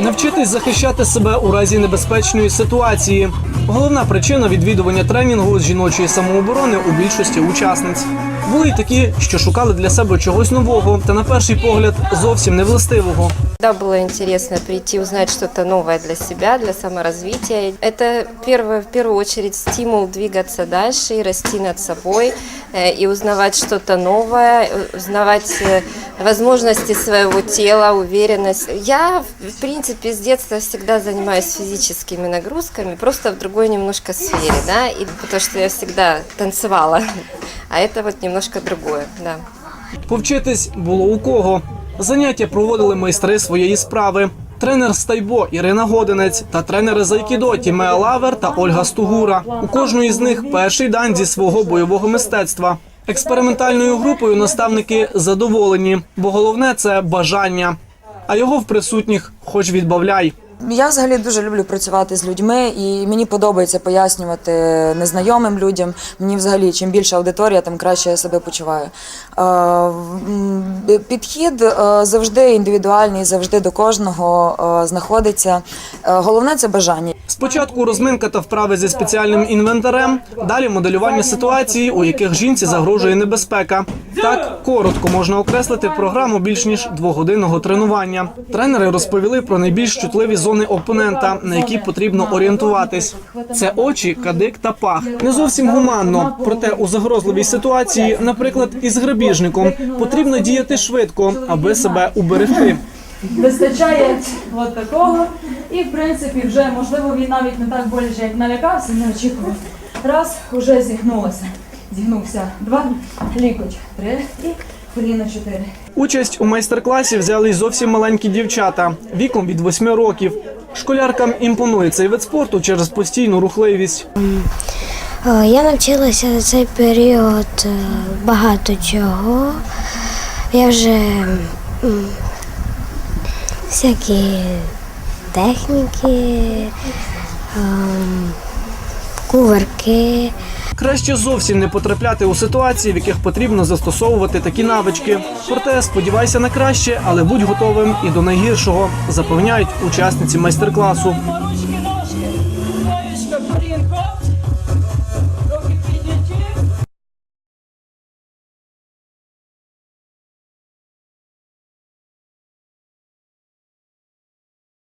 Навчитись захищати себе у разі небезпечної ситуації. Головна причина відвідування тренінгу з жіночої самооборони у більшості учасниць. Були й такі, що шукали для себе чогось нового та на перший погляд зовсім невластивого. Да, было интересно прийти, узнать что-то новое для себя, для саморазвития. Это первое, в первую очередь стимул двигаться дальше и расти над собой, э, и узнавать что-то новое, э, узнавать э, возможности своего тела, уверенность. Я, в принципе, с детства всегда занимаюсь физическими нагрузками, просто в другой немножко сфере, да, и потому что я всегда танцевала, а это вот немножко другое, да. Повчитись було у кого. Заняття проводили майстри своєї справи. Тренер з тайбо Ірина Годинець та тренери з айкідо Тімеа Лавер та Ольга Стугура. У кожної з них перший дан зі свого бойового мистецтва. Експериментальною групою наставники задоволені, бо головне це бажання. А його в присутніх хоч відбавляй. Я взагалі дуже люблю працювати з людьми, і мені подобається пояснювати незнайомим людям. Мені взагалі чим більша аудиторія, тим краще я себе почуваю. Е, Підхід е, завжди індивідуальний, завжди до кожного е, знаходиться. Головне це бажання. Спочатку розминка та вправи зі спеціальним інвентарем, далі моделювання ситуації, у яких жінці загрожує небезпека. Так коротко можна окреслити програму більш ніж двогодинного тренування. Тренери розповіли про найбільш чутливі зони опонента, на які потрібно орієнтуватись. Це очі, кадик та пах. Не зовсім гуманно, проте у загрозливій ситуації, наприклад, із грабіжником, потрібно діяти швидко, аби себе уберегти. вистачає от такого. І в принципі вже можливо він навіть не так боляче, як налякався, не очікував. Раз, уже зігнулося. Зігнувся. Два, лікоть, три і коліно чотири. Участь у майстер-класі взяли й зовсім маленькі дівчата віком від 8 років. Школяркам імпонує цей вид спорту через постійну рухливість. Е, Я навчилася за цей період е, багато чого. Я вже всякі техніки, ем, кувырки. Краще зовсім не потрапляти у ситуації, в яких потрібно застосовувати такі навички. Проте сподівайся на краще, але будь готовим і до найгіршого, запевняють учасниці майстер-класу.